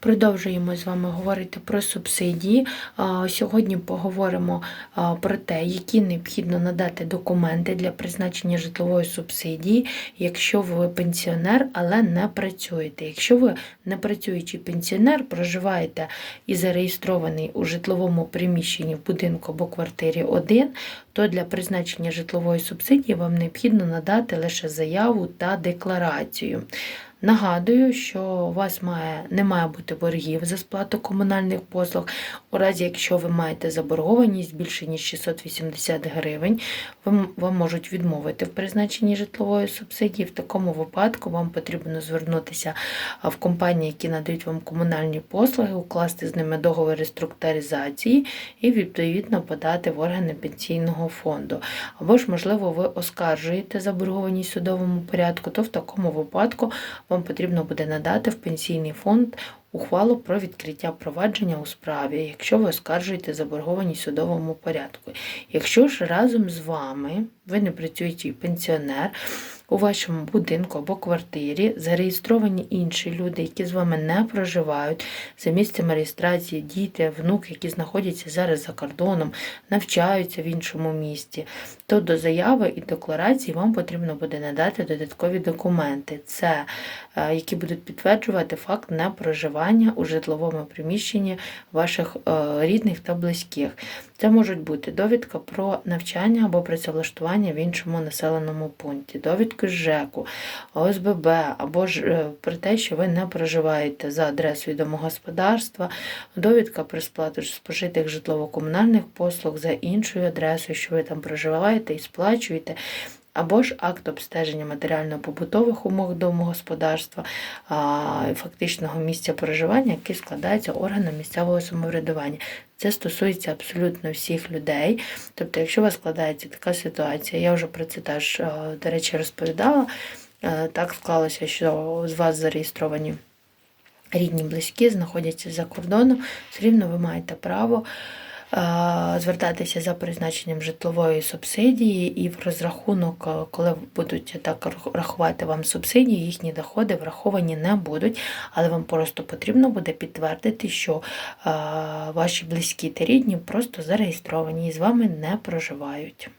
Продовжуємо з вами говорити про субсидії. Сьогодні поговоримо про те, які необхідно надати документи для призначення житлової субсидії, якщо ви пенсіонер, але не працюєте. Якщо ви не працюючий пенсіонер, проживаєте і зареєстрований у житловому приміщенні в будинку або квартирі 1, то для призначення житлової субсидії вам необхідно надати лише заяву та декларацію. Нагадую, що у вас має, не має бути боргів за сплату комунальних послуг. У разі, якщо ви маєте заборгованість більше ніж 680 гривень, вам, можуть відмовити в призначенні житлової субсидії. В такому випадку вам потрібно звернутися в компанії, які надають вам комунальні послуги, укласти з ними договір реструктуризації і відповідно подати в органи пенсійного фонду. Або ж, можливо, ви оскаржуєте заборгованість в судовому порядку, то в такому випадку вам потрібно буде надати в пенсійний фонд ухвалу про відкриття провадження у справі, якщо ви оскаржуєте заборгованість судовому порядку. Якщо ж разом з вами ви не працюючий пенсіонер, у вашому будинку або квартирі зареєстровані інші люди, які з вами не проживають, за місцем реєстрації діти, внуки, які знаходяться зараз за кордоном, навчаються в іншому місті, то до заяви і декларації вам потрібно буде надати додаткові документи, це е, які будуть підтверджувати факт непроживання у житловому приміщенні ваших е, рідних та близьких. Це можуть бути довідка про навчання або працевлаштування в іншому населеному пункті, довідки з ЖЕКу, ОСББ, або ж е, про те, що ви не проживаєте за адресою домогосподарства, довідка про сплату спожитих житлово-комунальних послуг за іншою адресою, що ви там проживаєте і сплачуєте. Або ж акт обстеження матеріально-побутових умов домогосподарства, фактичного місця проживання, який складається органом місцевого самоврядування. Це стосується абсолютно всіх людей. Тобто, якщо у вас складається така ситуація, я вже про це теж, е, до речі, розповідала. Е, Так склалося, що з вас зареєстровані рідні, близькі, знаходяться за кордоном, все рівно ви маєте право звертатися за призначенням житлової субсидії і в розрахунок, е, коли будуть так рахувати вам субсидії, їхні доходи враховані не будуть, але вам просто потрібно буде підтвердити, що е, ваші близькі та рідні просто зареєстровані і з вами не проживають.